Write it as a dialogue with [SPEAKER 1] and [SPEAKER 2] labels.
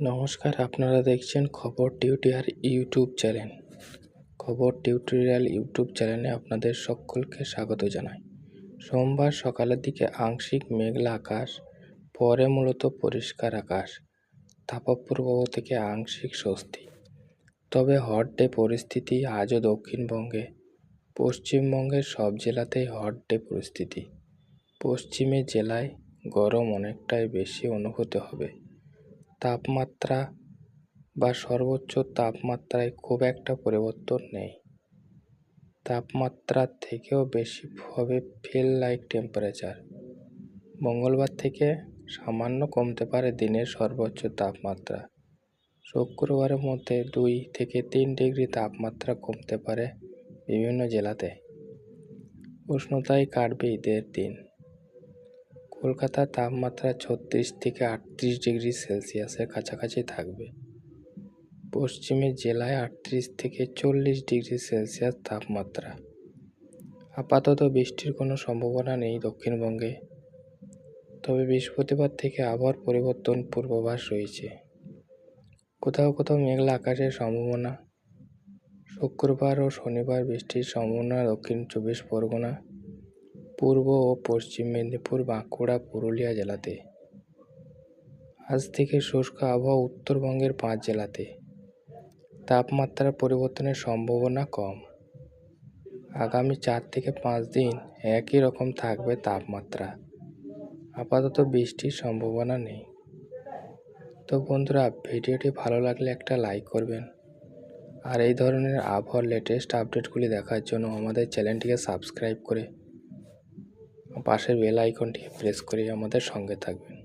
[SPEAKER 1] নমস্কার, আপনারা দেখছেন খবর টিউটোরিয়াল ইউটিউব চ্যানেল। খবর টিউটোরিয়াল ইউটিউব চ্যানেলে আপনাদের সকলকে স্বাগত জানাই। সোমবার সকালের দিকে আংশিক মেঘলা আকাশ, পরে মূলত পরিষ্কার আকাশ, তাপপ্রবাহ থেকে আংশিক স্বস্তি। তবে হট ডে পরিস্থিতি আজও দক্ষিণবঙ্গে, পশ্চিমবঙ্গের সব জেলাতেই হট ডে পরিস্থিতি। পশ্চিমে জেলায় গরম অনেকটাই বেশি অনুভূত হবে। তাপমাত্রা বা সর্বোচ্চ তাপমাত্রায় খুব একটা পরিবর্তন নেই। তাপমাত্রার থেকেও বেশি হবে ফিল লাইক টেম্পারেচার মঙ্গলবার থেকে সামান্য কমতে পারে দিনের সর্বোচ্চ তাপমাত্রা। শুক্রবারের মধ্যে দুই থেকে তিন ডিগ্রি তাপমাত্রা কমতে পারে বিভিন্ন জেলাতে। উষ্ণতায় কাটবে ঈদের দিন। কলকাতার তাপমাত্রা ছত্রিশ থেকে আটত্রিশ ডিগ্রি সেলসিয়াসের কাছাকাছি থাকবে। পশ্চিমের জেলায় আটত্রিশ থেকে চল্লিশ ডিগ্রি সেলসিয়াস তাপমাত্রা। আপাতত বৃষ্টির কোনো সম্ভাবনা নেই দক্ষিণবঙ্গে। তবে বৃহস্পতিবার থেকে আবহাওয়ার পরিবর্তন পূর্বাভাস রয়েছে। কোথাও কোথাও মেঘলা আকাশের সম্ভাবনা। শুক্রবার ও শনিবার বৃষ্টির সম্ভাবনা দক্ষিণ চব্বিশ পরগনা পূর্ব ও পশ্চিম মেদিনীপুর, বাঁকুড়া, পুরুলিয়া জেলাতে। আজ থেকে শুষ্ক আবহাওয়া উত্তরবঙ্গের পাঁচ জেলাতে। তাপমাত্রার পরিবর্তনের সম্ভাবনা কম। আগামী চার থেকে পাঁচ দিন একই রকম থাকবে তাপমাত্রা। আপাতত বৃষ্টির সম্ভাবনা নেই। তো বন্ধুরা, ভিডিওটি ভালো লাগলে একটা লাইক করবেন। আর এই ধরনের আবহাওয়ার লেটেস্ট আপডেটগুলি দেখার জন্য আমাদের চ্যানেলটিকে সাবস্ক্রাইব করে পাশের বেল আইকনটি প্রেস করে আমাদের সঙ্গে থাকবেন।